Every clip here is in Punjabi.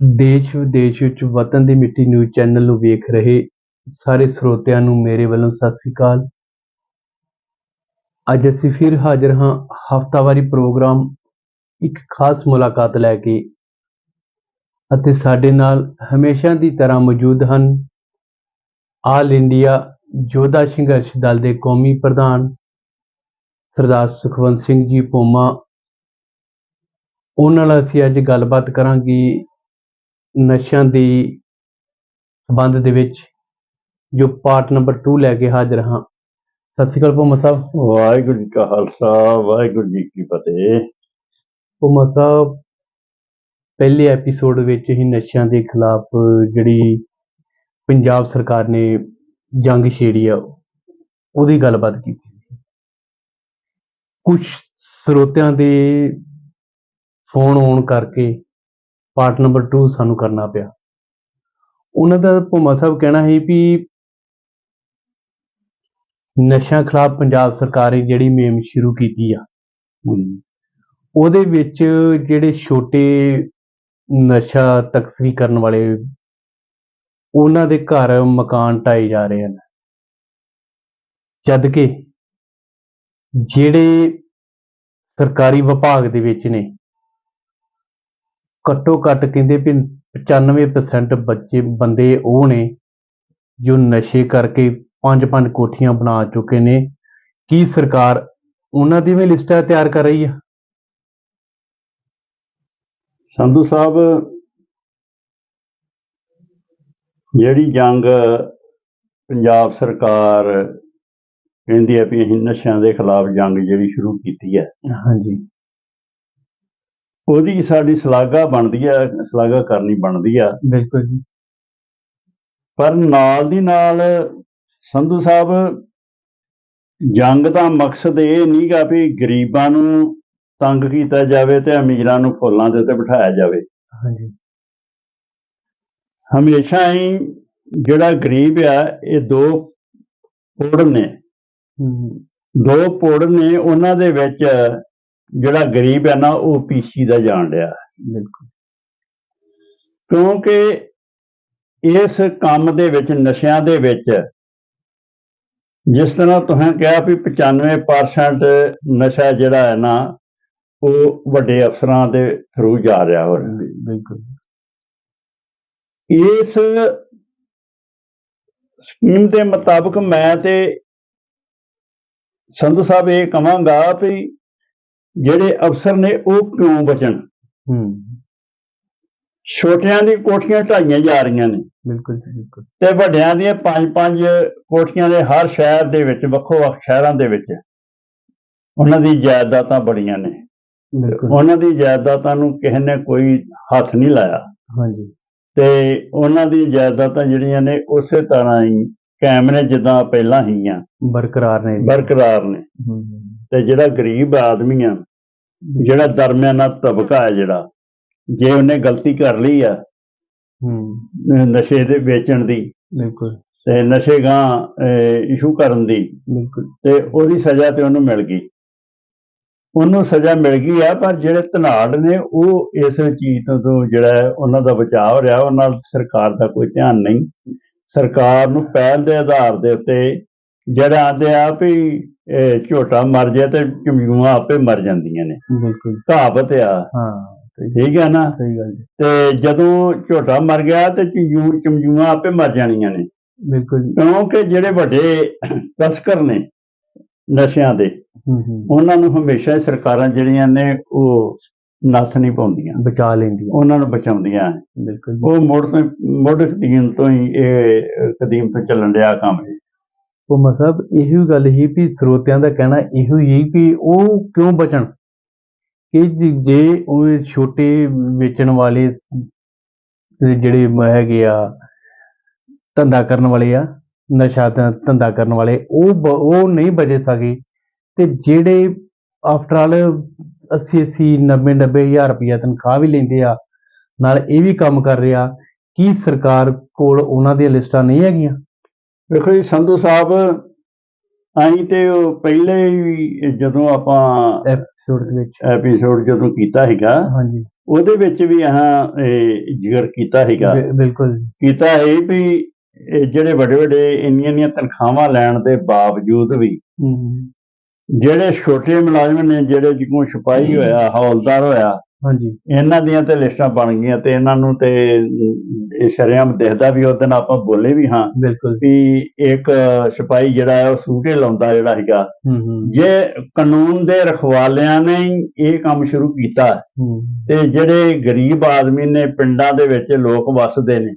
ਦੇਸ਼ ਵਿਦੇਸ਼ ਵਿੱਚ ਵਤਨ ਦੀ ਮਿੱਟੀ ਨਿਊਜ਼ ਚੈਨਲ ਨੂੰ ਵੇਖ ਰਹੇ ਸਾਰੇ ਸਰੋਤਿਆਂ ਨੂੰ ਮੇਰੇ ਵੱਲੋਂ ਸਤਿ ਸ੍ਰੀ ਅਕਾਲ। ਅੱਜ ਅਸੀਂ ਫਿਰ ਹਾਜ਼ਰ ਹਾਂ ਹਫਤਾਵਾਰੀ ਪ੍ਰੋਗਰਾਮ, ਇੱਕ ਖਾਸ ਮੁਲਾਕਾਤ ਲੈ ਕੇ ਅਤੇ ਸਾਡੇ ਨਾਲ ਹਮੇਸ਼ਾ ਦੀ ਤਰ੍ਹਾਂ ਮੌਜੂਦ ਹਨ ਆਲ ਇੰਡੀਆ ਯੋਧਾ ਸੰਘਰਸ਼ ਦਲ ਦੇ ਕੌਮੀ ਪ੍ਰਧਾਨ ਸਰਦਾਰ ਸੁਖਵੰਤ ਸਿੰਘ ਜੀ ਪੋਮਾ ਉਹਨਾਂ ਨਾਲ ਅਸੀਂ ਅੱਜ ਗੱਲਬਾਤ ਕਰਾਂਗੇ ਨਸ਼ਿਆਂ ਦੀ ਸੰਬੰਧ ਦੇ ਵਿੱਚ ਜੋ ਪਾਰਟ ਨੰਬਰ 2 ਲੈ ਕੇ ਹਾਜ਼ਰ ਹਾਂ। ਸਤਿ ਸ਼੍ਰੀ ਅਕਾਲ ਭੋਮਾ ਸਾਹਿਬ। ਵਾਹਿਗੁਰੂ ਜੀ ਕਾ ਖਾਲਸਾ ਵਾਹਿਗੁਰੂ ਜੀ ਕੀ ਫਤਿਹ। ਭੋਮਾ ਸਾਹਿਬ ਪਹਿਲੇ ਐਪੀਸੋਡ ਵਿੱਚ ਹੀ ਨਸ਼ਿਆਂ ਦੇ ਖਿਲਾਫ ਜਿਹੜੀ ਪੰਜਾਬ ਸਰਕਾਰ ਨੇ ਜੰਗ ਛੇੜੀ ਆ ਉਹਦੀ ਗੱਲਬਾਤ ਕੀਤੀ ਕੁਝ ਸਰੋਤਿਆਂ ਦੇ ਫੋਨ ਆਉਣ ਕਰਕੇ ਪਾਰਟ ਨੰਬਰ 2 ਸਾਨੂੰ ਕਰਨਾ ਪਿਆ। ਉਹਨਾਂ ਦਾ ਭੋਮਾ ਸਾਹਿਬ ਕਹਿਣਾ ਸੀ ਵੀ ਨਸ਼ਿਆਂ ਖਿਲਾਫ ਪੰਜਾਬ ਸਰਕਾਰ ਨੇ ਜਿਹੜੀ ਮੁਹਿੰਮ ਸ਼ੁਰੂ ਕੀਤੀ ਆ, ਉਹਦੇ ਵਿੱਚ ਜਿਹੜੇ ਛੋਟੇ ਨਸ਼ਾ ਤਸਕਰੀ ਕਰਨ ਵਾਲੇ ਉਹਨਾਂ ਦੇ ਘਰ ਮਕਾਨ ਢਾਏ ਜਾ ਰਹੇ ਹਨ। ਜਦ ਕਿ ਜਿਹੜੇ ਸਰਕਾਰੀ ਵਿਭਾਗ ਦੇ ਵਿੱਚ ਨੇ ਘੱਟੋ ਘੱਟ ਕਹਿੰਦੇ ਵੀ 95% ਬੱਚੇ ਬੰਦੇ ਉਹ ਨੇ ਜੋ ਨਸ਼ੇ ਕਰਕੇ ਪੰਜ ਪੰਜ ਕੋਠੀਆਂ ਬਣਾ ਚੁੱਕੇ ਨੇ। ਕੀ ਸਰਕਾਰ ਉਹਨਾਂ ਦੀ ਵੀ ਲਿਸਟਾਂ ਤਿਆਰ ਕਰ ਰਹੀ ਆ? ਸੰਧੂ ਸਾਹਿਬ ਜਿਹੜੀ ਜੰਗ ਪੰਜਾਬ ਸਰਕਾਰ ਕਹਿੰਦੀ ਹੈ ਵੀ ਅਸੀਂ ਨਸ਼ਿਆਂ ਦੇ ਖਿਲਾਫ ਜੰਗ ਜਿਹੜੀ ਸ਼ੁਰੂ ਕੀਤੀ ਹੈ ਹਾਂਜੀ। ਉਹਦੀ ਸਾਡੀ ਸ਼ਲਾਘਾ ਬਣਦੀ ਹੈ ਸ਼ਲਾਘਾ ਕਰਨੀ ਬਣਦੀ ਆ। ਬਿਲਕੁਲ ਜੀ। ਪਰ ਨਾਲ ਦੀ ਨਾਲ ਸੰਧੂ ਸਾਹਿਬ ਜੰਗ ਦਾ ਮਕਸਦ ਇਹ ਨਹੀਂਗਾ ਵੀ ਗਰੀਬਾਂ ਨੂੰ ਤੰਗ ਕੀਤਾ ਜਾਵੇ ਤੇ ਅਮੀਰਾਂ ਨੂੰ ਫੁੱਲਾਂ ਦੇ ਉੱਤੇ ਬਿਠਾਇਆ ਜਾਵੇ। ਹਾਂਜੀ। ਹਮੇਸ਼ਾ ਹੀ ਜਿਹੜਾ ਗਰੀਬ ਆ ਇਹ ਦੋ ਪੁੜ ਨੇ। ਦੋ ਪੁੜ ਨੇ ਉਹਨਾਂ ਦੇ ਵਿੱਚ ਜਿਹੜਾ ਗਰੀਬ ਹੈ ਨਾ ਉਹ ਪੀਸੀ ਦਾ ਜਾਣ ਡਿਆ ਬਿਲਕੁਲ। ਕਿਉਂਕਿ ਇਸ ਕੰਮ ਦੇ ਵਿੱਚ ਨਸ਼ਿਆਂ ਦੇ ਵਿੱਚ ਜਿਸ ਤਰ੍ਹਾਂ ਤੁਸੀਂ ਕਿਹਾ ਵੀ 95% ਨਸ਼ਾ ਜਿਹੜਾ ਹੈ ਨਾ ਉਹ ਵੱਡੇ ਅਫਸਰਾਂ ਦੇ ਥਰੂ ਜਾ ਰਿਹਾ ਹੋ ਰਿਹਾ ਬਿਲਕੁਲ। ਇਸ ਸਕੀਮ ਦੇ ਮੁਤਾਬਕ ਮੈਂ ਤੇ ਸੰਧੂ ਸਾਹਿਬ ਇਹ ਕਹਾਂਗਾ ਵੀ ਜਿਹੜੇ ਅਫਸਰ ਨੇ ਉਹ ਕਿਉਂ ਬਚਣ। ਹੂੰ। ਛੋਟਿਆਂ ਦੀ ਕੋਠੀਆਂ ਢਾਈਆਂ ਜਾ ਰਹੀਆਂ ਨੇ। ਬਿਲਕੁਲ ਜੀ, ਬਿਲਕੁਲ। ਤੇ ਵੱਡਿਆਂ ਦੀਆਂ ਪੰਜ ਪੰਜ ਕੋਠੀਆਂ ਦੇ ਹਰ ਸ਼ਹਿਰ ਦੇ ਵਿੱਚ ਵੱਖੋ ਵੱਖ ਸ਼ਹਿਰਾਂ ਦੇ ਵਿੱਚ ਉਹਨਾਂ ਦੀ ਜਾਇਦਾਦਾਂ ਬੜੀਆਂ ਨੇ। ਬਿਲਕੁਲ। ਉਹਨਾਂ ਦੀ ਜਾਇਦਾਦਾਂ ਨੂੰ ਕਿਸੇ ਨੇ ਕੋਈ ਹੱਥ ਨਹੀਂ ਲਾਇਆ। ਹਾਂਜੀ। ਤੇ ਉਹਨਾਂ ਦੀ ਜਾਇਦਾਦਾਂ ਜਿਹੜੀਆਂ ਨੇ ਉਸੇ ਤਰ੍ਹਾਂ ਹੀ ਕਾਇਮ ਨੇ ਜਿੱਦਾਂ ਪਹਿਲਾਂ ਹੀ ਆ। ਬਰਕਰਾਰ ਨੇ। ਬਰਕਰਾਰ ਨੇ। ਤੇ ਜਿਹੜਾ ਗਰੀਬ ਆਦਮੀ ਆ ਜਿਹੜਾ ਦਰਮਿਆਨਾ ਤਬਕਾ ਹੈ ਜਿਹੜਾ ਜੇ ਉਹਨੇ ਗਲਤੀ ਕਰ ਲਈ ਆ ਹੂੰ। ਨਸ਼ੇ ਦੇ ਵੇਚਣ ਦੀ ਬਿਲਕੁਲ। ਤੇ ਨਸ਼ੇ ਗਾਂ ਇਸ਼ੂ ਕਰਨ ਦੀ ਬਿਲਕੁਲ। ਤੇ ਉਹਦੀ ਸਜ਼ਾ ਤੇ ਉਹਨੂੰ ਮਿਲ ਗਈ। ਉਹਨੂੰ ਸਜ਼ਾ ਮਿਲ ਗਈ ਆ ਪਰ ਜਿਹੜੇ ਧਨਾੜ ਨੇ ਉਹ ਇਸ ਚੀਜ਼ ਤੋਂ ਤੋਂ ਜਿਹੜਾ ਉਹਨਾਂ ਦਾ ਬਚਾਅ ਹੋ ਰਿਹਾ ਉਹਨਾਂ ਨਾਲ ਸਰਕਾਰ ਦਾ ਕੋਈ ਧਿਆਨ ਨਹੀਂ। ਸਰਕਾਰ ਨੂੰ ਪਹਿਲ ਦੇ ਆਧਾਰ ਦੇ ਉੱਤੇ ਜਿਹੜਾ ਆਂਦੇ ਆ ਵੀ ਇਹ ਝੋਟਾ ਮਰ ਜਾਏ ਤੇ ਚਮਿਊਆਂ ਆਪੇ ਮਰ ਜਾਂਦੀਆਂ ਨੇ। ਬਿਲਕੁਲ। ਕਹਾਵਤ ਆ ਹਾਂ ਠੀਕ ਹੈ ਨਾ? ਸਹੀ ਗੱਲ ਤੇ ਜਦੋਂ ਝੋਟਾ ਮਰ ਗਿਆ ਤੇ ਚਮਿਊ ਚਮਿਊਆਂ ਆਪੇ ਮਰ ਜਾਣੀਆਂ ਨੇ। ਬਿਲਕੁਲ ਕਿਉਂਕਿ ਜਿਹੜੇ ਵੱਡੇ ਤਸਕਰ ਨੇ ਨਸ਼ਿਆਂ ਦੇ ਹੂੰ ਹੂੰ। ਉਹਨਾਂ ਨੂੰ ਹਮੇਸ਼ਾ ਹੀ ਸਰਕਾਰਾਂ ਜਿਹੜੀਆਂ ਨੇ ਉਹ ਨੱਥ ਨਹੀਂ ਪਾਉਂਦੀਆਂ। ਬਚਾ ਲੈਂਦੀ ਆ। ਉਹਨਾਂ ਨੂੰ ਬਚਾਉਂਦੀਆਂ। ਬਿਲਕੁਲ। ਉਹ ਮੁੱਢ ਤੋਂ ਮੁੱਢ ਕਦੀਮ ਤੋਂ ਹੀ ਇਹ ਕਦੀਮ ਤੋਂ ਚੱਲਣ ਡਿਆ ਕੰਮ ਇਹ। ਉਹ ਮਤਲਬ ਇਹੋ ਗੱਲ ਹੀ ਵੀ ਸਰੋਤਿਆਂ ਦਾ ਕਹਿਣਾ ਇਹੋ ਹੀ ਵੀ ਉਹ ਕਿਉਂ ਬਚਣ? ਕਿ ਜੇ- ਉਹ ਛੋਟੇ ਵੇਚਣ ਵਾਲੇ ਜਿਹੜੇ ਹੈਗੇ ਆ, ਧੰਦਾ ਕਰਨ ਵਾਲੇ ਆ, ਨਸ਼ਾ ਧੰਦਾ ਕਰਨ ਵਾਲੇ, ਉਹ ਬ- ਉਹ ਨਹੀਂ ਬਚੇ ਸਕੇ। ਤੇ ਜਿਹੜੇ ਆਫਟਰ ਆਲ 80 80 90 90 ਹਜ਼ਾਰ ਰੁਪਇਆ ਤਨਖਾਹ ਵੀ ਲੈਂਦੇ ਆ, ਨਾਲ ਇਹ ਵੀ ਕੰਮ ਕਰ ਰਿਹਾ, ਕੀ ਸਰਕਾਰ ਕੋਲ ਉਹਨਾਂ ਦੀਆਂ ਲਿਸਟਾਂ ਨਹੀਂ ਹੈਗੀਆਂ? ਵੇਖੋ ਜੀ ਸੰਧੂ ਸਾਹਿਬ ਅਸੀਂ ਤੇ ਉਹ ਪਹਿਲੇ ਹੀ ਜਦੋਂ ਆਪਾਂ ਐਪੀਸੋਡ ਦੇ ਵਿੱਚ। ਐਪੀਸੋਡ ਜਦੋਂ ਕੀਤਾ ਹੈਗਾ ਹਾਂਜੀ। ਉਹਦੇ ਵਿੱਚ ਵੀ ਆਹ ਜ਼ਿਕਰ ਕੀਤਾ ਹੈਗਾ ਬਿਲਕੁਲ ਕੀਤਾ ਹੈ ਵੀ ਜਿਹੜੇ ਵੱਡੇ ਵੱਡੇ ਇੰਨੀਆਂ ਇੰਨੀਆਂ ਤਨਖਾਹਾਂ ਲੈਣ ਦੇ ਬਾਵਜੂਦ ਵੀ ਜਿਹੜੇ ਛੋਟੇ ਮੁਲਾਜ਼ਮ ਨੇ ਜਿਹੜੇ ਜਿਵੇਂ ਸਿਪਾਹੀ ਹੋਇਆ ਹੌਲਦਾਰ ਹੋਇਆ ਹਾਂਜੀ। ਇਹਨਾਂ ਦੀਆਂ ਤੇ ਲਿਸਟਾਂ ਬਣ ਗਈਆਂ ਤੇ ਇਹਨਾਂ ਨੂੰ ਤੇ ਇਹ ਸ਼ਰੇਆਮ ਦਿਖਦਾ ਵੀ ਉਹਦੇ ਨਾਲ ਆਪਾਂ ਬੋਲੇ ਵੀ ਹਾਂ ਬਿਲਕੁਲ। ਵੀ ਇੱਕ ਸਿਪਾਹੀ ਜਿਹੜਾ ਹੈ ਉਹ ਸੂਟੇ ਲਾਉਂਦਾ ਜਿਹੜਾ ਹੈਗਾ। ਜੇ ਕਾਨੂੰਨ ਦੇ ਰਖਵਾਲਿਆਂ ਨੇ ਇਹ ਕੰਮ ਸ਼ੁਰੂ ਕੀਤਾ ਤੇ ਜਿਹੜੇ ਗਰੀਬ ਆਦਮੀ ਨੇ ਪਿੰਡਾਂ ਦੇ ਵਿੱਚ ਲੋਕ ਵੱਸਦੇ ਨੇ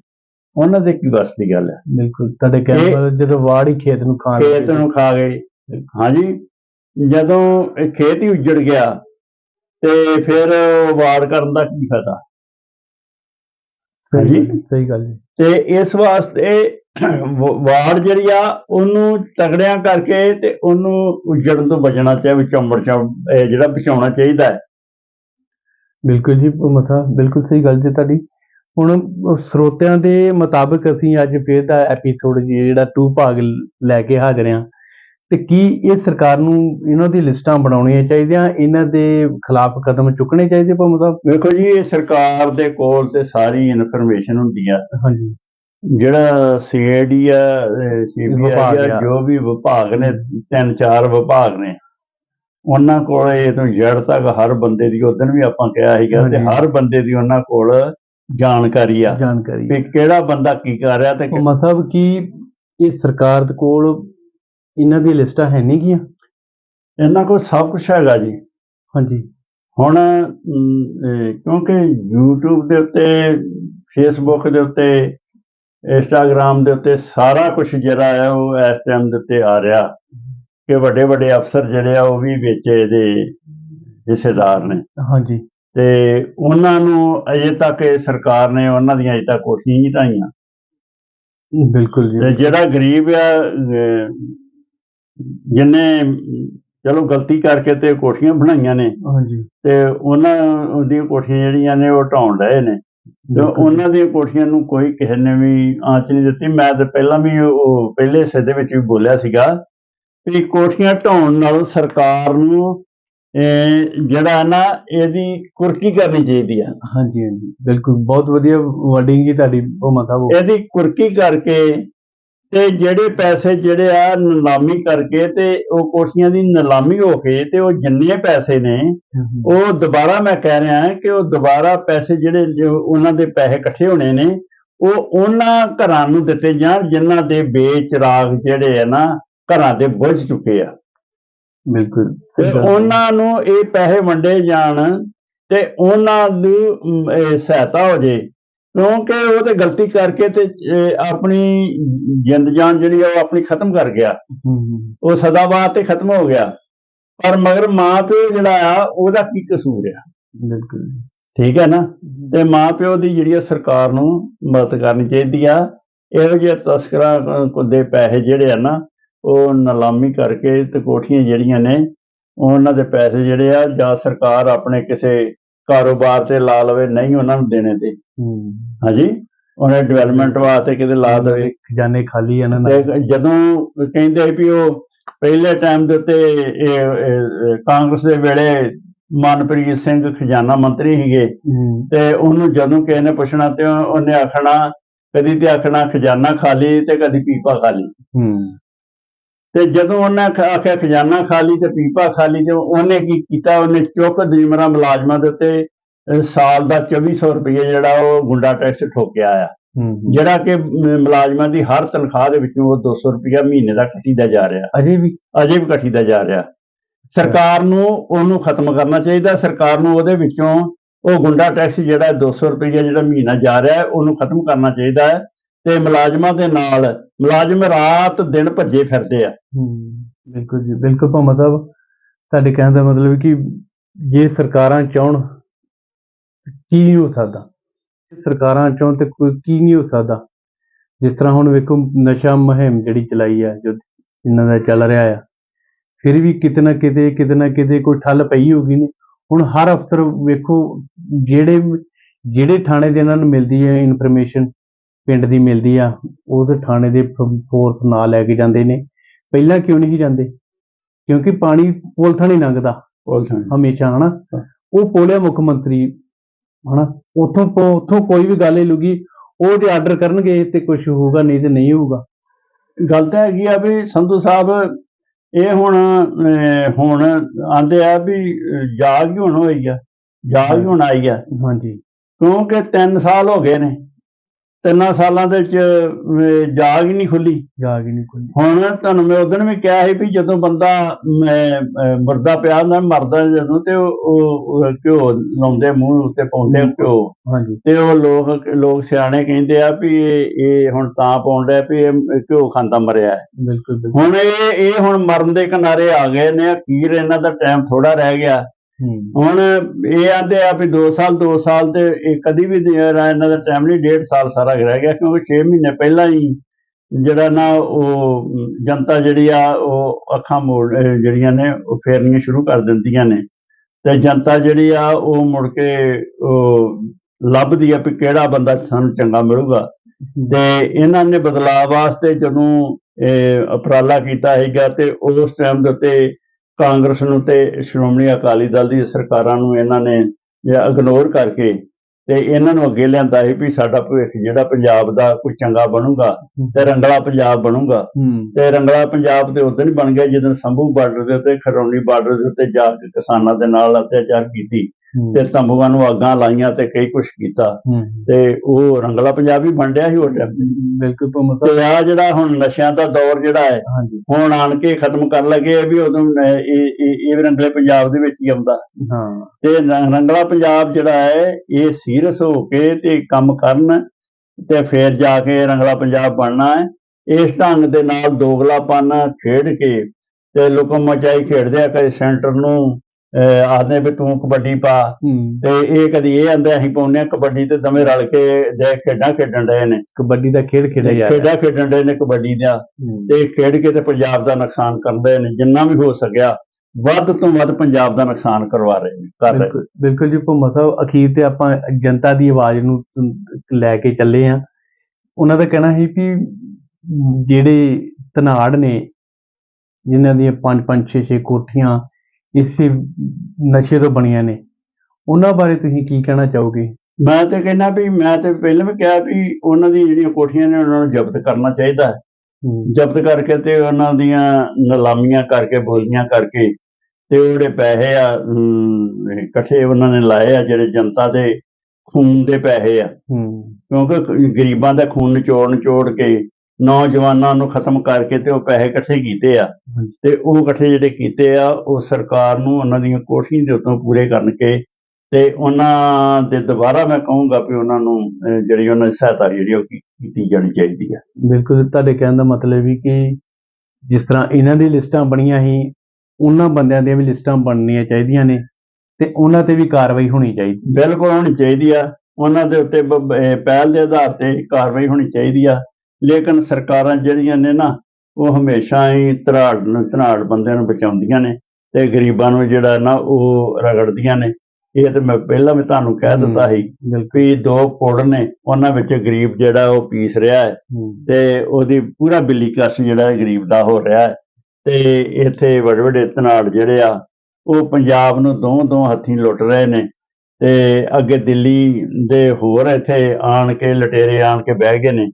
ਉਹਨਾਂ ਦੇ ਕੀ ਵੱਸ ਦੀ ਗੱਲ ਹੈ? ਬਿਲਕੁਲ। ਤੁਹਾਡੇ ਕਹਿਣ ਇਹ- ਦਾ ਮਤਲਬ ਜਦੋਂ ਵਾੜ ਹੀ ਖੇਤ ਨੂੰ ਖਾਣ ਖੇਤ ਲੱਗੇ। ਨੂੰ ਖਾ ਗਏ। ਹਾਂਜੀ। ਜਦੋਂ ਇਹ ਖੇਤ ਹੀ ਉੱਜੜ ਗਿਆ ਤੇ ਫਿਰ ਵਾਰ ਕਰਨ ਦਾ ਕੀ ਫਾਇਦਾ? ਹਾਂਜੀ। ਸਹੀ ਗੱਲ ਹੈ ਤੇ ਇਸ ਵਾਸਤੇ ਵਾਰ ਜਿਹੜੀ ਆ ਉਹਨੂੰ ਤਗੜਿਆਂ ਕਰਕੇ ਤੇ ਉਹਨੂੰ ਉੱਜੜਨ ਤੋਂ ਬਚਣਾ ਚਾਹੀਦਾ ਚੰਬੜ ਚੰਬ ਇਹ ਜਿਹੜਾ ਬਚਾਉਣਾ ਚਾਹੀਦਾ ਹੈ। ਬਿਲਕੁਲ ਜੀ ਮਸਾ ਬਿਲਕੁਲ ਸਹੀ ਗੱਲ ਜੀ ਤੁਹਾਡੀ। ਹੁਣ ਸਰੋਤਿਆਂ ਦੇ ਮੁਤਾਬਕ ਅਸੀਂ ਅੱਜ ਫੇਰ ਦਾ ਐਪੀਸੋਡ ਜਿਹੜਾ 2 ਭਾਗ ਲ- ਲੈ ਕੇ ਹਾਜ਼ਰ ਹਾਂ। ਤੇ ਕੀ ਇਹ ਸਰਕਾਰ ਨੂੰ ਇਹਨਾਂ ਦੀ ਲਿਸਟਾਂ ਬਣਾਉਣੀਆਂ ਚਾਹੀਦੀਆਂ ਇਹਨਾਂ ਦੇ ਖਿਲਾਫ ਕਦਮ ਚੁੱਕਣੇ ਚਾਹੀਦੇ ਭਾਵੇਂ ਸਾਹਿਬ ਵੇਖੋ ਜੀ ਇਹ ਸਰਕਾਰ ਦੇ ਕੋਲ ਤੇ ਸਾਰੀ ਇਨਫੋਰਮੇਸ਼ਨ ਹੁੰਦੀ ਆ। ਹਾਂਜੀ। ਜਿਹੜਾ ਸੀਆਈਡੀ ਆ ਸੀਬੀਆਈ ਆ। ਜੋ ਵੀ ਵਿਭਾਗ ਨੇ ਤਿੰਨ ਚਾਰ ਵਿਭਾਗ ਨੇ ਉਹਨਾਂ ਕੋਲ ਇਹ ਤੋਂ ਜੜ ਤੱਕ ਹਰ ਬੰਦੇ ਦੀ ਦਿਨ ਵੀ ਆਪਾਂ ਕਿਹਾ ਸੀਗਾ ਤੇ। ਹਰ ਬੰਦੇ ਦੀ ਉਹਨਾਂ ਕੋਲ ਜਾਣਕਾਰੀ ਆ। ਜਾਣਕਾਰੀ ਵੀ ਕਿਹੜਾ ਬੰਦਾ ਕੀ ਕਰ ਰਿਹਾ ਤੇ ਸਾਹਿਬ ਕੀ ਇਹ ਸਰਕਾਰ ਦੇ ਕੋਲ ਇਹਨਾਂ ਦੀ ਲਿਸਟਾਂ ਹੈ ਨਹੀਂ ਗੀਆਂ? ਇਹਨਾਂ ਕੋਲ ਸਭ ਕੁਝ ਹੈਗਾ ਜੀ। ਹਾਂਜੀ। ਹੁਣ ਅਮ, ਕਿਉਂਕਿ YouTube ਦੇ ਉੱਤੇ Facebook ਦੇ ਉੱਤੇ Instagram ਦੇ ਉੱਤੇ ਸਾਰਾ ਕੁਝ ਜਿਹੜਾ ਹੈ ਉਹ ਇਸ ਟਾਈਮ ਦੇ ਉੱਤੇ ਆ ਰਿਹਾ ਕਿ ਵੱਡੇ ਵੱਡੇ ਅਫਸਰ ਜਿਹੜੇ ਆ ਉਹ ਵੀ ਵਿੱਚ ਇਹਦੇ ਹਿੱਸੇਦਾਰ ਨੇ। ਹਾਂਜੀ। ਤੇ ਉਹਨਾਂ ਨੂੰ ਅਜੇ ਤੱਕ ਇਹ ਸਰਕਾਰ ਨੇ ਉਹਨਾਂ ਦੀਆਂ ਅਜੇ ਤੱਕ ਕੋਸ਼ਿਸ਼ਾਂ ਨਹੀਂ ਢਾਈਆਂ ਬਿਲਕੁਲ ਜੀ। ਤੇ ਜਿਹੜਾ ਗਰੀਬ ਆ ਅਹ, ਜਿਹਨੇ ਚਲੋ ਗਲਤੀ ਕਰਕੇ ਤੇ ਕੋਠੀਆਂ ਬਣਾਈਆਂ ਨੇ। ਹਾਂਜੀ। ਤੇ ਉਹਨਾਂ ਦੀਆਂ ਕੋਠੀਆਂ ਜਿਹੜੀਆਂ ਨੇ ਉਹ ਢਾਉਣ ਡਏ ਨੇ। ਤੇ। ਉਹਨਾਂ ਦੀਆਂ ਕੋਠੀਆਂ ਨੂੰ ਕੋਈ ਕਿਸੇ ਨੇ ਵੀ ਆਂਚ ਨਹੀਂ ਦਿੱਤੀ। ਮੈਂ ਤੇ ਪਹਿਲਾਂ ਵੀ ਉਹ ਪਹਿਲੇ ਹਿੱਸੇ ਦੇ ਵਿੱਚ ਵੀ ਬੋਲਿਆ ਸੀਗਾ ਵੀ ਕੋਠੀਆਂ ਢਾਉਣ ਨਾਲ ਸਰਕਾਰ ਨੂੰ ਜਿਹੜਾ ਨਾ ਇਹਦੀ ਕੁਰਕੀ ਕਰਨੀ ਚਾਹੀਦੀ ਆ। ਹਾਂਜੀ ਹਾਂਜੀ। ਬਿਲਕੁਲ। ਬਹੁਤ ਵਧੀਆ ਵਰਡਿੰਗ ਜੀ ਤੁਹਾਡੀ ਉਹ ਮਤਲਬ ਇਹਦੀ ਕੁਰਕੀ ਕਰਕੇ ਤੇ ਜਿਹੜੇ ਪੈਸੇ ਜਿਹੜੇ ਆ ਨਿਲਾਮੀ ਕਰਕੇ ਤੇ ਉਹ ਕੋਠੀਆਂ ਦੀ ਨਿਲਾਮੀ ਹੋ ਕੇ ਤੇ ਉਹ ਜਿੰਨੇ ਪੈਸੇ ਨੇ ਉਹ ਦੁਬਾਰਾ ਮੈਂ ਕਹਿ ਰਿਹਾ ਕਿ ਉਹ ਦੁਬਾਰਾ ਪੈਸੇ ਜਿਹੜੇ ਉਹਨਾਂ ਦੇ ਪੈਸੇ ਇਕੱਠੇ ਹੋਣੇ ਨੇ ਉਹ ਉਹਨਾਂ ਘਰਾਂ ਨੂੰ ਦਿੱਤੇ ਜਾਣ ਜਿਨ੍ਹਾਂ ਦੇ ਬੇਚਰਾਗ ਜਿਹੜੇ ਆ ਨਾ ਘਰਾਂ ਦੇ ਬੁੱਝ ਚੁੱਕੇ ਆ। ਬਿਲਕੁਲ ਤੇ। ਉਹਨਾਂ ਨੂੰ ਇਹ ਪੈਸੇ ਵੰਡੇ ਜਾਣ ਤੇ ਉਹਨਾਂ ਦੀ ਇਹ ਸਹਾਇਤਾ ਹੋ ਜੇ। ਕਿਉਂਕਿ ਉਹ ਤੇ ਗਲਤੀ ਕਰਕੇ ਤੇ ਆਪਣੀ ਜਿੰਦ ਜਾਨ ਜਿਹੜੀ ਆ ਉਹ ਆਪਣੀ ਖਤਮ ਕਰ ਗਿਆ। ਉਹ ਸਦਾਬਾਦ ਤੇ ਖਤਮ ਹੋ ਗਿਆ। ਪਰ ਮਗਰ ਮਾਂ ਪਿਓ ਜਿਹੜਾ ਆ ਉਹਦਾ ਕੀ ਕਸੂਰ ਆ? ਬਿਲਕੁਲ ਠੀਕ ਹੈ ਨਾ? ਤੇ ਮਾਂ ਪਿਓ ਦੀ ਜਿਹੜੀ ਆ ਸਰਕਾਰ ਨੂੰ ਮਦਦ ਕਰਨੀ ਚਾਹੀਦੀ ਆ। ਇਹੋ ਜਿਹੇ ਤਸਕਰਾਂ ਕੋ- ਦੇ ਪੈਸੇ ਜਿਹੜੇ ਆ ਨਾ ਉਹ ਨਿਲਾਮੀ ਕਰਕੇ ਤੇ ਕੋਠੀਆਂ ਜਿਹੜੀਆਂ ਨੇ ਉਹਨਾਂ ਦੇ ਪੈਸੇ ਜਿਹੜੇ ਆ ਜਾਂ ਸਰਕਾਰ ਆਪਣੇ ਕਿਸੇ ਕਾਰੋਬਾਰ ਤੇ ਲਾ ਲਵੇ ਨਹੀਂ ਉਹਨਾਂ ਨੂੰ ਦੇਣੇ ਤੇ। ਹਾਂਜੀ? ਉਹਨੇ ਡਿਵੈਲਪਮੈਂਟ ਵਾਸਤੇ ਕਿਤੇ ਲਾ ਦੇਵੇ। ਖਜ਼ਾਨੇ ਖਾਲੀ ਆ ਨਾ ਤੇ ਜਦੋਂ ਕਹਿੰਦੇ ਵੀ ਉਹ ਪਹਿਲੇ ਟਾਈਮ ਦੇ ਉੱਤੇ ਕਾਂਗਰਸ ਦੇ ਵੇਲੇ ਮਨਪ੍ਰੀਤ ਸਿੰਘ ਖਜ਼ਾਨਾ ਮੰਤਰੀ ਸੀਗੇ। ਤੇ ਉਹਨੂੰ ਜਦੋਂ ਕਿਸੇ ਨੇ ਪੁੱਛਣਾ ਤੇ ਉਹ- ਉਹਨੇ ਆਖਣਾ ਕਦੀ ਤੇ ਆਖਣਾ ਖਜ਼ਾਨਾ ਖਾਲੀ ਤੇ ਕਦੀ ਪੀਪਾ ਖਾਲੀ। ਹੂੰ। ਤੇ ਜਦੋਂ ਉਹਨੇ ਆਖ- ਆਖਿਆ ਖਜ਼ਾਨਾ ਖਾਲੀ ਤੇ ਪੀਪਾ ਖਾਲੀ ਤੇ ਉਹਨੇ ਕੀ ਕੀਤਾ? ਉਹਨੇ ਚੁੱਕ ਦੀਮਰਾ ਮੁਲਾਜ਼ਮਾਂ ਦੇ ਉੱਤੇ ਸਾਲ ਦਾ 2400 ਰੁਪਏ ਜਿਹੜਾ ਉਹ ਗੁੰਡਾ ਟੈਕਸ ਠੋਕਿਆ ਆ। ਜਿਹੜਾ ਕਿ ਮੁਲਾਜ਼ਮਾਂ ਦੀ ਹਰ ਤਨਖਾਹ ਦੇ ਵਿੱਚੋਂ ਉਹ 200 ਰੁਪਇਆ ਮਹੀਨੇ ਦਾ ਕੱਟੀਦਾ ਜਾ ਰਿਹਾ। ਅਜੇ ਵੀ? ਅਜੇ ਵੀ ਕੱਟੀਦਾ ਜਾ ਰਿਹਾ। ਸਰਕਾਰ ਨੂੰ ਉਹਨੂੰ ਖਤਮ ਕਰਨਾ ਚਾਹੀਦਾ। ਸਰਕਾਰ ਨੂੰ ਉਹਦੇ ਵਿੱਚੋਂ ਉਹ ਗੁੰਡਾ ਟੈਕਸ ਜਿਹੜਾ 200 ਰੁਪਇਆ ਜਿਹੜਾ ਮਹੀਨਾ ਜਾ ਰਿਹਾ ਉਹਨੂੰ ਖਤਮ ਕਰਨਾ ਚਾਹੀਦਾ ਹੈ। ਤੇ ਮੁਲਾਜ਼ਮਾਂ ਦੇ ਨਾਲ ਮੁਲਾਜ਼ਮ ਰਾਤ ਦਿਨ ਭੱਜੇ ਫਿਰਦੇ ਆ। ਬਿਲਕੁਲ ਜੀ, ਬਿਲਕੁਲ ਭਾਵੇਂ ਸਾਹਿਬ ਤੁਹਾਡੇ ਕਹਿਣ ਦਾ ਮਤਲਬ ਕਿ ਜੇ ਸਰਕਾਰਾਂ ਚਾਹਣ ਕੀ ਨਹੀਂ ਹੋ ਸਕਦਾ। ਸਰਕਾਰਾਂ ਚਾਹਣ ਤੇ ਕੋਈ ਕੀ ਨਹੀਂ ਹੋ ਸਕਦਾ। ਜਿਸ ਤਰ੍ਹਾਂ ਹੁਣ ਵੇਖੋ ਨਸ਼ਾ ਮੁਹਿੰਮ ਜਿਹੜੀ ਚਲਾਈ ਆ, ਜੋ ਇਹਨਾਂ ਦਾ ਚੱਲ ਰਿਹਾ ਆ, ਫਿਰ ਵੀ ਕਿਤੇ ਨਾ ਕਿਤੇ ਕਿਤੇ ਨਾ ਕਿਤੇ ਕੋਈ ਠੱਲ ਪਈ ਹੋਗੀ ਨੇ। ਹੁਣ ਹਰ ਅਫਸਰ ਵੇਖੋ, ਜਿਹੜੇ ਜਿਹੜੇ ਥਾਣੇ ਦੇ ਇਹਨਾਂ ਨੂੰ ਮਿਲਦੀ ਹੈ ਇਨਫੋਰਮੇਸ਼ਨ ਪਿੰਡ ਦੀ ਮਿਲਦੀ ਆ ਉਹਦੇ ਥਾਣੇ ਦੇ ਫੋਰਸ ਨਾਲ ਲੈ ਕੇ ਜਾਂਦੇ ਨੇ। ਪਹਿਲਾਂ ਕਿਉਂ ਨਹੀਂ ਜਾਂਦੇ? ਕਿਉਂਕਿ ਪਾਣੀ ਪੁਲ ਥਾਣੀ ਲੰਘਦਾ। ਪੁਲਿਸ ਨੇ ਹਮੇਸ਼ਾ ਹਨਾ। ਉਹ ਪੋਲਿਆ ਮੁੱਖ ਮੰਤਰੀ ਹਨਾ? ਉਥੋਂ ਉਥੋਂ ਕੋਈ ਵੀ ਗੱਲ ਹੀ ਲੁਗੀ ਉਹ ਜੇ ਆਰਡਰ ਕਰਨਗੇ ਤੇ ਕੁਝ ਹੋਊਗਾ ਨਹੀਂ ਤੇ ਨਹੀਂ ਹੋਊਗਾ। ਗੱਲ ਤਾਂ ਹੈਗੀ ਆ ਵੀ ਸੰਧੂ ਸਾਹਿਬ ਇਹ ਹੁਣ ਹੁਣ ਆਂਦੇ ਆ ਵੀ ਜਾਗ ਹੀ ਹੁਣ ਹੋਈ ਆ। ਜਾਗ ਹੀ ਹੁਣ ਆਈ ਆ। ਹਾਂਜੀ। ਕਿਉਂਕਿ 3 ਸਾਲ ਹੋ ਗਏ ਨੇ। ਤਿੰਨਾਂ ਸਾਲਾਂ ਦੇ ਵਿੱਚ ਅਹ, ਜਾਗ ਹੀ ਨਹੀਂ ਖੁੱਲੀ। ਜਾ ਕੇ ਨਹੀਂ ਕੋਈ ਹੁਣ ਤੁਹਾਨੂੰ ਮੈਂ ਉਦੋਂ ਵੀ ਕਿਹਾ ਸੀ ਵੀ ਜਦੋਂ ਬੰਦਾ ਮਰਦਾ ਪਿਆ ਹੁੰਦਾ ਮਰਦਾ ਜਦੋਂ ਤੇ ਉਹ- ਘਿਓ ਲਾਉਂਦੇ ਮੂੰਹ ਉੱਤੇ ਪਾਉਂਦੇ ਘਿਓ। ਹਾਂਜੀ। ਤੇ ਉਹ ਲੋਕ ਲੋਕ ਸਿਆਣੇ ਕਹਿੰਦੇ ਆ ਵੀ ਇਹ ਇਹ ਹੁਣ ਤਾਂ ਪਾਉਣ ਡਿਆ ਵੀ ਇਹ ਘਿਓ ਖਾਂਦਾ ਮਰਿਆ ਹੈ। ਬਿਲਕੁਲ ਹੁਣ ਇਹ ਇਹ ਹੁਣ ਮਰਨ ਦੇ ਕਿਨਾਰੇ ਆ ਗਏ ਨੇ ਅਖੀਰ ਇਹਨਾਂ ਦਾ ਟਾਈਮ ਥੋੜਾ ਰਹਿ ਗਿਆ। ਹੂੰ ਹੁਣ ਇਹ ਆਂਦੇ ਆ ਵੀ 2 ਸਾਲ 2 ਸਾਲ ਤੇ ਇਹ ਕਦੀ ਵੀ ਇਹਨਾਂ ਦਾ ਟਾਈਮ ਨਹੀਂ ਡੇਢ ਸਾਲ ਸਾਰਾ ਰਹਿ ਗਿਆ ਕਿਉਂਕਿ 6 ਮਹੀਨੇ ਪਹਿਲਾਂ ਹੀ ਜਿਹੜਾ ਨਾ ਉਹ ਜਨਤਾ ਜਿਹੜੀ ਆ ਉਹ ਅੱਖਾਂ ਮੋੜ ਜਿਹੜੀਆਂ ਨੇ ਉਹ ਫੇਰਨੀਆਂ ਸ਼ੁਰੂ ਕਰ ਦਿੰਦੀਆਂ ਨੇ। ਤੇ ਜਨਤਾ ਜਿਹੜੀ ਆ ਉਹ ਮੁੜ ਕੇ ਉਹ ਲੱਭਦੀ ਆ ਵੀ ਕਿਹੜਾ ਬੰਦਾ ਸਾਨੂੰ ਚੰਗਾ ਮਿਲੂਗਾ। ਤੇ ਇਹਨਾਂ ਨੇ ਬਦਲਾਅ ਵਾਸਤੇ ਜਦੋਂ ਇਹ ਉਪਰਾਲਾ ਕੀਤਾ ਹੈਗਾ ਤੇ ਉਸ ਟਾਈਮ ਦੇ ਉੱਤੇ ਕਾਂਗਰਸ ਨੂੰ ਤੇ ਸ਼੍ਰੋਮਣੀ ਅਕਾਲੀ ਦਲ ਦੀ ਸਰਕਾਰਾਂ ਨੂੰ ਇਹਨਾਂ ਨੇ ਇਗਨੋਰ ਕਰਕੇ ਤੇ ਇਹਨਾਂ ਨੂੰ ਅੱਗੇ ਲਿਆਂਦਾ ਸੀ ਵੀ ਸਾਡਾ ਭਵਿੱਖ ਜਿਹੜਾ ਪੰਜਾਬ ਦਾ ਕੋਈ ਚੰਗਾ ਬਣੂਗਾ ਤੇ ਰੰਗਲਾ ਪੰਜਾਬ ਬਣੂਗਾ। ਤੇ ਰੰਗਲਾ ਪੰਜਾਬ ਤੇ ਉਦੋਂ ਹੀ ਬਣ ਗਿਆ ਜਦੋਂ ਸੰਭੂ ਬਾਰਡਰ ਦੇ ਉੱਤੇ ਖਰੌਣੀ ਬਾਰਡਰ ਦੇ ਉੱਤੇ ਜਾ ਕੇ ਕਿਸਾਨਾਂ ਦੇ ਨਾਲ ਅਤਿਆਚਾਰ ਕੀਤੀ। ਤੇ ਤੰਬੂਆਂ ਨੂੰ ਅੱਗਾਂ ਲਾਈਆਂ ਤੇ ਕਈ ਕੁਛ ਕੀਤਾ। ਤੇ ਉਹ ਰੰਗਲਾ ਪੰਜਾਬ ਹੀ ਬਣ ਰਿਹਾ ਸੀ ਉਸ ਟਾਈਮ ਬਿਲਕੁਲ ਤੋਂ ਮਤਲਬ ਤੇ ਆ ਜਿਹੜਾ ਹੁਣ ਨਸ਼ਿਆਂ ਦਾ ਦੌਰ ਜਿਹੜਾ ਹੈ ਹੁਣ ਆਣ ਕੇ ਖਤਮ ਕਰਨ ਲੱਗੇ ਵੀ ਉਦੋਂ ਇਹ ਇਹ ਵੀ ਰੰਗਲੇ ਪੰਜਾਬ ਦੇ ਵਿੱਚ ਹੀ ਆਉਂਦਾ। ਹਾਂ। ਤੇ ਰੰਗਲਾ ਪੰਜਾਬ ਜਿਹੜਾ ਹੈ ਇਹ ਸੀਰੀਅਸ ਹੋ ਕੇ ਤੇ ਕੰਮ ਕਰਨ ਤੇ ਫਿਰ ਜਾ ਕੇ ਰੰਗਲਾ ਪੰਜਾਬ ਬਣਨਾ ਹੈ। ਇਸ ਢੰਗ ਦੇ ਨਾਲ ਦੋਗਲਾਪਨ ਖੇਡ ਕੇ ਤੇ ਲੋਕਾਂ ਮਚਾਈ ਖੇਡਦੇ ਆ ਕਦੇ ਸੈਂਟਰ ਨੂੰ ਆਖਦੇ ਵੀ ਤੂੰ ਕਬੱਡੀ ਪਾ। ਹੂੰ। ਤੇ ਇਹ ਕਦੀ ਇਹ ਆਂਦੇ ਅਸੀਂ ਪਾਉਂਦੇ ਹਾਂ ਕਬੱਡੀ ਤੇ ਦਵੇਂ ਰਲ ਕੇ ਦੇ ਖੇਡਾਂ ਖੇਡਣ ਡਏ ਨੇ। ਕਬੱਡੀ ਦਾ ਖੇਡ ਖੇਡਿਆ ਜਾ ਰਿਹਾ। ਖੇਡਾਂ ਖੇਡਣ ਡਏ ਨੇ ਕਬੱਡੀ ਹੂੰ, ਤੇ ਖੇਡ ਕੇ ਤੇ ਪੰਜਾਬ ਦਾ ਨੁਕਸਾਨ ਕਰਦੇ ਨੇ ਜਿੰਨਾ ਵੀ ਹੋ ਸਕਿਆ ਵੱਧ ਤੋਂ ਵੱਧ ਪੰਜਾਬ ਦਾ ਨੁਕਸਾਨ ਕਰਵਾ ਰਹੇ ਨੇ ਕਰ ਰਹੇ ਬਿਲਕੁਲ ਜੀ ਭੁੰਮਾ ਸਾਹਿਬ ਅਖੀਰ ਤੇ ਆਪਾਂ ਜਨਤਾ ਦੀ ਆਵਾਜ਼ ਨੂੰ ਲੈ ਕੇ ਚੱਲੇ ਆ ਉਹਨਾਂ ਦਾ ਕਹਿਣਾ ਸੀ ਕਿ ਜਿਹੜੇ ਧਨਾੜ ਨੇ ਜਿਨ੍ਹਾਂ ਦੀਆਂ ਪੰਜ ਪੰਜ ਛੇ ਛੇ ਕੋਠੀਆਂ ਇਸੇ ਨਸ਼ੇ ਤੋਂ ਬਣੀਆਂ ਨੇ। ਉਹਨਾਂ ਬਾਰੇ ਤੁਸੀਂ ਕੀ ਕਹਿਣਾ ਚਾਹੋਗੇ? ਮੈਂ ਤੇ ਕਹਿੰਦਾ ਵੀ ਮੈਂ ਤੇ ਪਹਿਲਾਂ ਵੀ ਕਿਹਾ ਵੀ ਉਹਨਾਂ ਦੀ ਜਿਹੜੀਆਂ ਕੋਠੀਆਂ ਨੇ ਉਹਨਾਂ ਨੂੰ ਜ਼ਬਤ ਕਰਨਾ ਚਾਹੀਦਾ ਹੈ। ਜ਼ਬਤ ਕਰਕੇ ਤੇ ਉਹਨਾਂ ਦੀਆਂ ਨਿਲਾਮੀਆਂ ਕਰਕੇ ਬੋਲੀਆਂ ਕਰਕੇ ਤੇ ਉਹ ਜਿਹੜੇ ਪੈਸੇ ਆ ਇਕੱਠੇ ਉਹਨਾਂ ਨੇ ਲਾਏ ਆ ਜਿਹੜੇ ਜਨਤਾ ਦੇ ਖੂਨ ਦੇ ਪੈਸੇ ਆ। ਕਿਉਂਕਿ ਗਰੀਬਾਂ ਦਾ ਖੂਨ ਨਿਚੋੜ ਨਿਚੋੜ ਕੇ ਨੌਜਵਾਨਾਂ ਨੂੰ ਖਤਮ ਕਰਕੇ ਤੇ ਉਹ ਪੈਸੇ ਇਕੱਠੇ ਕੀਤੇ ਆ। ਤੇ ਉਹ ਇਕੱਠੇ ਜਿਹੜੇ ਕੀਤੇ ਆ ਉਹ ਸਰਕਾਰ ਨੂੰ ਉਹਨਾਂ ਦੀਆਂ ਕੋਠੀਆਂ ਦੇ ਉੱਤੋਂ ਪੂਰੇ ਕਰਕੇ ਤੇ ਉਹਨਾਂ ਦੇ ਦੁਬਾਰਾ ਮੈਂ ਕਹੂੰਗਾ ਵੀ ਉਹਨਾਂ ਨੂੰ ਜਿਹੜੀ ਉਹਨਾਂ ਦੀ ਸਹਾਇਤਾ ਜਿਹੜੀ ਉਹ ਕੀ- ਕੀਤੀ ਜਾਣੀ ਚਾਹੀਦੀ ਹੈ ਬਿਲਕੁਲ ਤੁਹਾਡੇ ਕਹਿਣ ਦਾ ਮਤਲਬ ਵੀ ਕਿ ਜਿਸ ਤਰ੍ਹਾਂ ਇਹਨਾਂ ਦੀ ਲਿਸਟਾਂ ਬਣੀਆਂ ਸੀ ਉਹਨਾਂ ਬੰਦਿਆਂ ਦੀਆਂ ਵੀ ਲਿਸਟਾਂ ਬਣਨੀਆਂ ਚਾਹੀਦੀਆਂ ਨੇ ਤੇ ਉਹਨਾਂ ਤੇ ਵੀ ਕਾਰਵਾਈ ਹੋਣੀ ਚਾਹੀਦੀ। ਬਿਲਕੁਲ ਹੋਣੀ ਚਾਹੀਦੀ ਆ। ਉਹਨਾਂ ਦੇ ਉੱਤੇ ਪਹਿਲ ਦੇ ਆਧਾਰ ਤੇ ਕਾਰਵਾਈ ਹੋਣੀ ਚਾਹੀਦੀ ਆ। ਲੇਕਿਨ ਸਰਕਾਰਾਂ ਜਿਹੜੀਆਂ ਨੇ ਨਾ ਉਹ ਹਮੇਸ਼ਾ ਹੀ ਧਨਾੜ ਨੂੰ ਧਨਾੜ ਬੰਦਿਆਂ ਨੂੰ ਬਚਾਉਂਦੀਆਂ ਨੇ ਤੇ ਗਰੀਬਾਂ ਨੂੰ ਜਿਹੜਾ ਨਾ ਉਹ ਰਗੜਦੀਆਂ ਨੇ। ਇਹ ਤੇ ਮੈਂ ਪਹਿਲਾਂ ਵੀ ਤੁਹਾਨੂੰ ਕਹਿ ਦਿੱਤਾ ਸੀ ਵੀ ਦੋ ਪੁੜ ਨੇ ਉਹਨਾਂ ਵਿੱਚ ਗਰੀਬ ਜਿਹੜਾ ਉਹ ਪੀਸ ਰਿਹਾ ਹੈ ਤੇ ਉਹਦੀ ਪੂਰਾ ਬਿੱਲੀ ਕਸ ਜਿਹੜਾ ਗਰੀਬ ਦਾ ਹੋ ਰਿਹਾ ਹੈ। ਤੇ ਇੱਥੇ ਵੱਡੇ ਵੱਡੇ ਧਨਾੜ ਜਿਹੜੇ ਆ ਉਹ ਪੰਜਾਬ ਨੂੰ ਦੋ ਦੋ ਹੱਥੀਂ ਲੁੱਟ ਰਹੇ ਨੇ ਤੇ ਅੱਗੇ ਦਿੱਲੀ ਦੇ ਹੋਰ ਇੱਥੇ ਆਣ ਕੇ ਲਟੇਰੇ ਆਣ ਕੇ ਬਹਿ ਗਏ ਨੇ।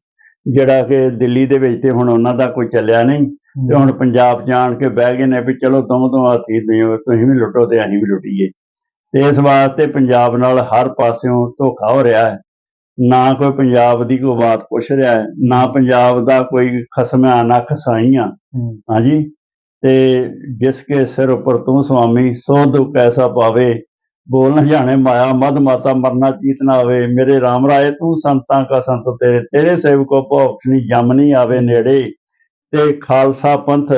ਜਿਹੜਾ ਕਿ ਦਿੱਲੀ ਦੇ ਵਿੱਚ ਤੇ ਹੁਣ ਉਹਨਾਂ ਦਾ ਕੋਈ ਚੱਲਿਆ ਨਹੀਂ ਤੇ ਹੁਣ ਪੰਜਾਬ ਜਾਣ ਕੇ ਬਹਿ ਗਏ ਨੇ ਵੀ ਚਲੋ ਦੋ ਦੋ ਹੱਥੀ ਦਿਓ ਤੁਸੀਂ ਵੀ ਲੁੱਟੋ ਤੇ ਅਸੀਂ ਵੀ ਲੁੱਟੀਏ। ਤੇ ਇਸ ਵਾਸਤੇ ਪੰਜਾਬ ਨਾਲ ਹਰ ਪਾਸਿਓਂ ਧੋਖਾ ਹੋ ਰਿਹਾ ਹੈ। ਨਾ ਕੋਈ ਪੰਜਾਬ ਦੀ ਕੋਈ ਬਾਤ ਪੁੱਛ ਰਿਹਾ ਹੈ ਨਾ ਪੰਜਾਬ ਦਾ ਕੋਈ ਖਸਮਿਆਂ ਨਾ ਖਸਾਈਆਂ। ਹਾਂਜੀ? ਤੇ ਜਿਸ ਕੇ ਸਿਰ ਉੱਪਰ ਤੂੰ ਸੁਆਮੀ ਸੋ ਦੁੱਖ ਐਸਾ ਪਾਵੇ ਬੋਲ ਨਾ ਜਾਣੇ, ਮਾਇਆ ਮਦ ਮਾਤਾ ਮਰਨਾ ਚੀਤ ਨਾ ਆਵੇ ਮੇਰੇ RAM ਰਾਏ, ਤੂੰ ਸੰਤਾਂ ਕਾ ਸੰਤ ਤੇਰੇ ਤੇਰੇ ਸੇਵਕੋ ਭੌਕਸ਼ਣੀ ਜਮ ਨਹੀਂ ਆਵੇ ਨੇੜੇ। ਤੇ ਖਾਲਸਾ ਪੰਥ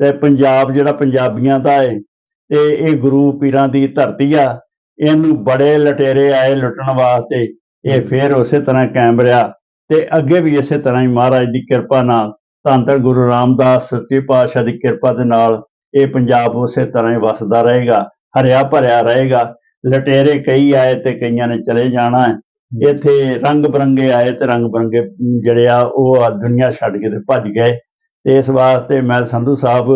ਤੇ ਪੰਜਾਬ ਜਿਹੜਾ ਪੰਜਾਬੀਆਂ ਦਾ ਏ, ਤੇ ਇਹ ਗੁਰੂ ਪੀਰਾਂ ਦੀ ਧਰਤੀ ਆ, ਇਹਨੂੰ ਬੜੇ ਲਟੇਰੇ ਆਏ ਲੁੱਟਣ ਵਾਸਤੇ। ਇਹ ਫੇਰ ਉਸੇ ਤਰ੍ਹਾਂ ਕਾਇਮ ਰਿਹਾ। ਤੇ ਅੱਗੇ ਵੀ ਇਸੇ ਤਰ੍ਹਾਂ ਹੀ ਮਹਾਰਾਜ ਦੀ ਕਿਰਪਾ ਨਾਲ, ਧੰਨ ਧੰਨ ਗੁਰੂ ਰਾਮਦਾਸ, ਸੱਚੇ ਪਾਤਸ਼ਾਹ ਦੀ ਕਿਰਪਾ ਦੇ ਨਾਲ ਇਹ ਪੰਜਾਬ ਉਸੇ ਤਰ੍ਹਾਂ ਹੀ ਵਸਦਾ ਰਹੇਗਾ, ਹਰਿਆ ਭਰਿਆ ਰਹੇਗਾ। ਲਟੇਰੇ ਕਈ ਆਏ ਤੇ ਕਈਆਂ ਨੇ ਚਲੇ ਜਾਣਾ ਹੈ। ਇੱਥੇ ਰੰਗ ਬਰੰਗੇ ਆਏ ਤੇ ਰੰਗ ਬਰੰਗੇ ਜਿਹੜੇ ਆ ਉਹ ਦੁਨੀਆ ਛੱਡ ਕੇ ਤੇ ਭੱਜ ਗਏ। ਤੇ ਇਸ ਵਾਸਤੇ ਮੈਂ ਸੰਧੂ ਸਾਹਿਬ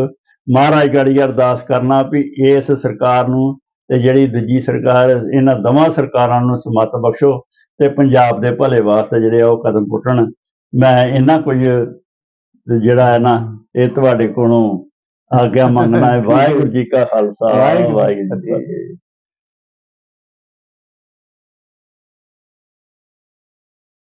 ਮਹਾਰਾਜ ਗੜੀ ਅਰਦਾਸ ਕਰਨਾ ਵੀ ਇਸ ਸਰਕਾਰ ਨੂੰ ਤੇ ਜਿਹੜੀ ਦੂਜੀ ਸਰਕਾਰ ਇਹਨਾਂ ਦੋਵਾਂ ਸਰਕਾਰਾਂ ਨੂੰ ਸਮੱਤ ਬਖਸ਼ੋ ਤੇ ਪੰਜਾਬ ਦੇ ਭਲੇ ਵਾਸਤੇ ਜਿਹੜੇ ਆ ਉਹ ਕਦਮ ਪੁੱਟਣ। ਮੈਂ ਇਹਨਾਂ ਕੁਝ ਜਿਹੜਾ ਹੈ ਨਾ ਇਹ ਤੁਹਾਡੇ ਕੋਲੋਂ ਆਗਿਆ ਮੰਗਣਾ ਹੈ। ਵਾਹਿਗੁਰੂ ਜੀ ਕਾ ਖਾਲਸਾ ਵਾਹਿਗੁਰੂ ਜੀ ਕੀ। ਫਤਿਹ।